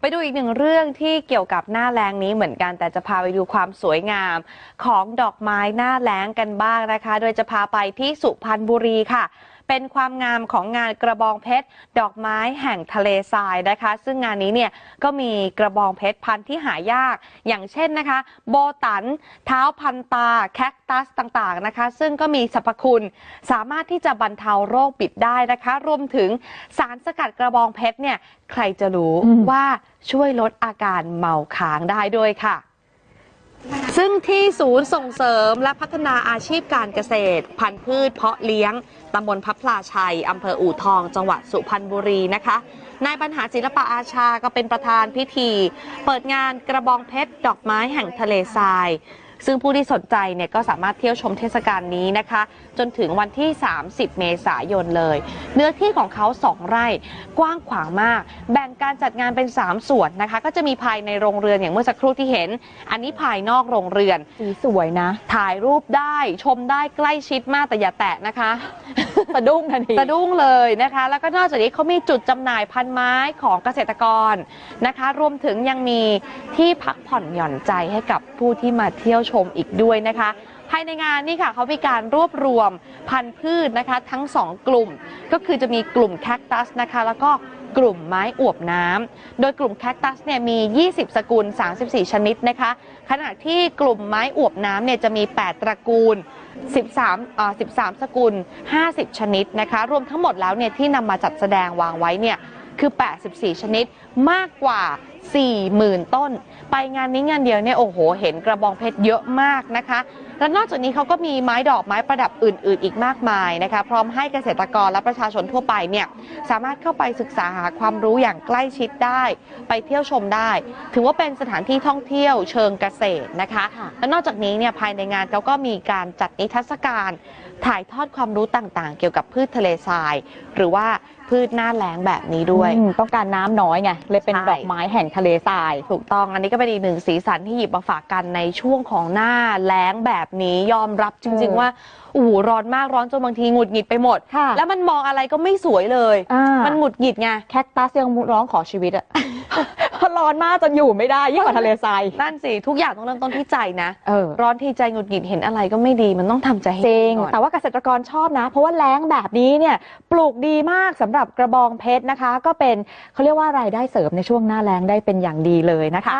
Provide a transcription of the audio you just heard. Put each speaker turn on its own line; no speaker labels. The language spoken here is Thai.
ไปดูอีกหนึ่งเรื่องที่เกี่ยวกับหน้าแรงนี้เหมือนกัน แต่จะพาไปดูความสวยงามของดอกไม้หน้าแรงกันบ้างนะคะ โดยจะพาไปที่สุพรรณบุรีค่ะ เป็นความงามของงานกระบองเพชร ดอกไม้แห่งทะเลทรายนะคะ ซึ่งงานนี้เนี่ยก็มีกระบองเพชรพันธุ์ที่หายาก อย่างเช่นนะคะ โบตัน เท้าพันตา แคคตัสต่างๆนะคะ ซึ่งก็มีสรรพคุณ สามารถที่จะบรรเทาโรคบิดได้นะคะ รวมถึงสารสกัดกระบองเพชรเนี่ยใครจะรู้
อืม
ว่าช่วยลดอาการเมาค้างได้ด้วยค่ะ ซึ่งที่ศูนย์ส่งเสริมและพัฒนาอาชีพการเกษตร พันธุ์พืชเพาะเลี้ยงตำบลพับพลาชัยอำเภออู่ทอง จังหวัดสุพรรณบุรีนะคะนายบรรหารศิลปะอาชาก็เป็นประธานพิธี เปิดงานกระบองเพชรดอกไม้แห่งทะเลทราย ซึ่งผู้ที่สนใจเนี่ยก็สามารถเที่ยวชมเทศกาลนี้นะคะ จนถึงวันที่ 30 เมษายนเลย เนื้อที่ของเขา 2 ไร่กว้างขวางมาก แบ่งการจัดงานเป็น 3 ส่วนนะคะ ก็จะมีภายในโรงเรือนอย่างเมื่อสักครู่ที่เห็น อันนี้ภายนอกโรงเรือน
สีสวยนะ
ถ่ายรูปได้ชมได้ใกล้ชิดมากแต่อย่าแตะนะคะ
สะดุ้งทันที
สะดุ้งเลยนะคะ แล้วก็นอกจากนี้เขามีจุดจำหน่ายพันไม้ของเกษตรกรนะคะ รวมถึงยังมีที่พักผ่อนหย่อนใจให้กับผู้ที่มาเที่ยวชมอีกด้วยนะคะ ภายในงานนี่ค่ะเขามีการรวบรวมพันธุ์พืชนะคะ ทั้ง2กลุ่ม ก็คือจะมีกลุ่มแคคตัสนะคะ แล้วก็กลุ่มไม้อวบน้ำ โดยกลุ่มแคคตัสเนี่ยมี 20 สกุล 34 ชนิดนะคะ ขณะที่กลุ่มไม้อวบน้ำเนี่ยจะมี 8 ตระกูล 13อ่า13 สกุล 50 ชนิดนะคะ รวมทั้งหมดแล้วเนี่ยที่นำมาจัดแสดงวางไว้เนี่ยคือ 84 ชนิดมากกว่า 40,000 ต้น ไปงานนี้งานเดียวเนี่ยโอ้โห เห็นกระบองเพชรเยอะมากนะคะ และนอกจากนี้เขาก็มีไม้ดอกไม้ประดับอื่น ๆ อีกมากมายนะคะ พร้อมให้เกษตรกรและประชาชนทั่วไปเนี่ยสามารถเข้าไปศึกษาหาความรู้อย่างใกล้ชิดได้ ไปเที่ยวชมได้ ถือว่าเป็นสถานที่ท่องเที่ยวเชิงเกษตรนะคะ
ค่ะ
และนอกจากนี้เนี่ยภายในงานเขาก็มีการจัดนิทรรศการถ่ายทอดความรู้ต่างๆ เกี่ยวกับพืชทะเลทราย หรือว่าพืชหน้าแล้งแบบนี้ด้วย
อืมต้องการน้ำน้อยไงเลยเป็น
ใช่
ดอกไม้แห่งทะเลทราย
ถูกต้องอันนี้ก็เป็นอีกหนึ่งสีสันที่หยิบมาฝากกันในช่วงของหน้าแล้งแบบนี้ยอมรับจริง
เออ
ๆว่าโอ้โหร้อนมากร้อนจนบางทีหงุดหงิดไปหมด
ค่ะ
แล้วมันมองอะไรก็ไม่สวยเลย
อ่า
มันหงุดหงิดไง
แคคตัสยังร้องขอชีวิตอะเพ ราะร้อนมากจนอยู่ไม่ได้ยิ่งกว่าทะเลทราย
นั่นสิ ทุกอย่างต้องเริ่มต้นที่ใจนะ
เออ
ร้อนที่ใจหงุดหงิดเห็นอะไรก็ไม่ดีมันต้องทำใจให้
จริง
ก่อน
แต่ว่าเกษตรกรชอบนะ เพราะว่าแล้งแบบนี้เนี่ยปลูกดีมากสำหรับกระบองเพชรนะคะ ก็เป็นเขาเรียกว่ารายได้เสริมในช่วงหน้าแล้งได้เป็นอย่างดีเลยนะคะ